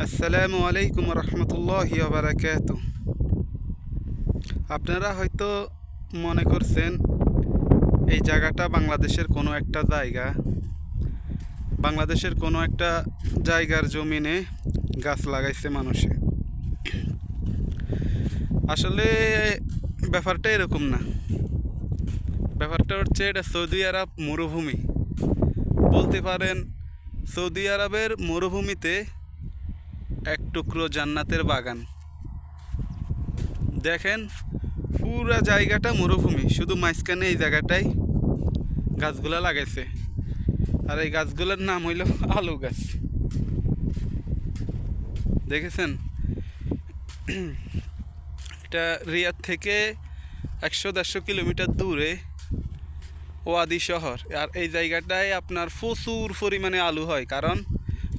আসসালামু আলাইকুম রহমতুল্লাহ বারাকাত। আপনারা হয়তো মনে করছেন, এই জায়গাটা বাংলাদেশের কোনো একটা জায়গা। বাংলাদেশের কোনো একটা জায়গার জমিনে গাছ লাগাইছে মানুষে। আসলে ব্যাপারটা এরকম না। ব্যাপারটা হচ্ছে এটা সৌদি আরব মরুভূমি। বলতে পারেন সৌদি আরবের মরুভূমিতে এক টুকরো জান্নাতের বাগান। দেখেন, পুরা জায়গাটা মরুভূমি, শুধু মাঝখানে এই জায়গাটাই গাছগুলা লাগাইছে। আর এই গাছগুলোর নাম হইল আলু গাছ। দেখেছেন? এটা রিয়াদ থেকে একশো দেড়শো কিলোমিটার দূরে ওয়াদি শহর। আর এই জায়গাটায় আপনার প্রচুর পরিমাণে আলু হয়, কারণ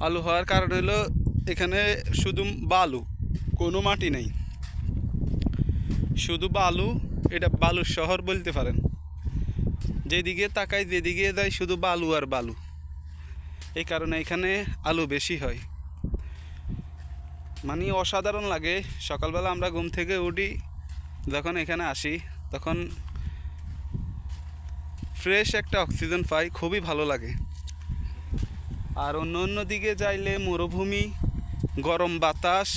আলু হওয়ার কারণ হলো এখানে শুধু বালু, কোনো মাটি নেই। শুধু বালু, এটা বালুর শহর বলতে পারেন। যেদিকে তাকাই যেদিকে যায় শুধু বালু আর বালু। এই কারণে এখানে আলু বেশি হয়। মানে অসাধারণ লাগে। সকালবেলা আমরা ঘুম থেকে উঠি, যখন এখানে আসি, তখন ফ্রেশ একটা অক্সিজেন পাই, খুবই ভালো লাগে। আর অন্য অন্য দিকে যাইলে মরুভূমি, গরম বাতাস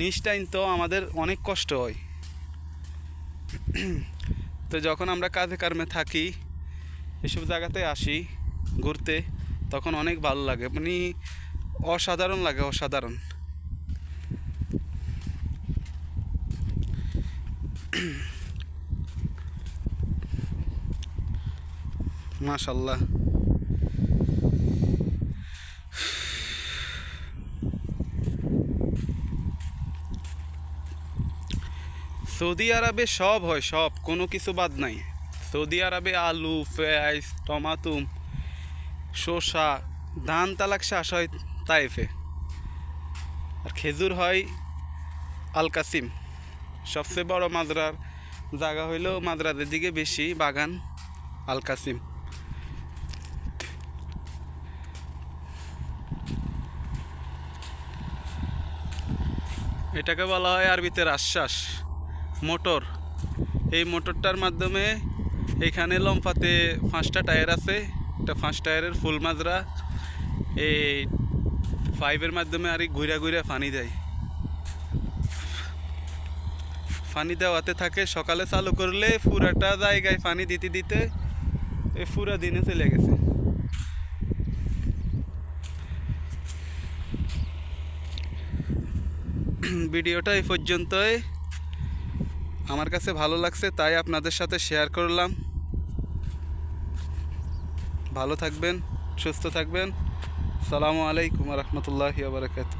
নিচটাইন তো আমাদের অনেক কষ্ট হয়। তো যখন আমরা কাজে কর্মে থাকি, এসব জায়গাতে আসি, ঘুরতে, তখন অনেক ভালো লাগে। মানে অসাধারণ লাগে, অসাধারণ। মাশাল্লাহ সৌদি আরবে সব হয়, সব। কোনো কিছু বাদ নাই। সৌদি আরবে আলু, পেঁয়াজ টমাটো শসা, ধান, তালাক চাষ হয় তাইফে। আর খেজুর হয় আল কাসিম সবচেয়ে বড় মাদ্রার জায়গা হইলেও মাদ্রাদের দিকে বেশি, বাগান আল কাসিম এটাকে বলা হয় আরবিতে আশ্বাস মোটর। এই মোটরটার মাধ্যমে এখানে লম্ফাতে পাঁচটা টায়ার আছে। একটা পাঁচ টায়ারের ফুল মাজরা। এই পাইপের মাধ্যমে আর ঘুরা ঘুরা পানি দেয়। পানি দেওয়াতে থাকে, সকালে চালু করলে পুরাটা জায়গায় পানি দিতে দিতে এই পুরা দিনে চলে গেছে। ভিডিওটা এই পর্যন্তই। আমার কাছে ভালো লাগছে, তাই আপনাদের সাথে শেয়ার করলাম। ভালো থাকবেন, সুস্থ থাকবেন। সালামু আলাইকুম রহমতুল্লাহ বারকাত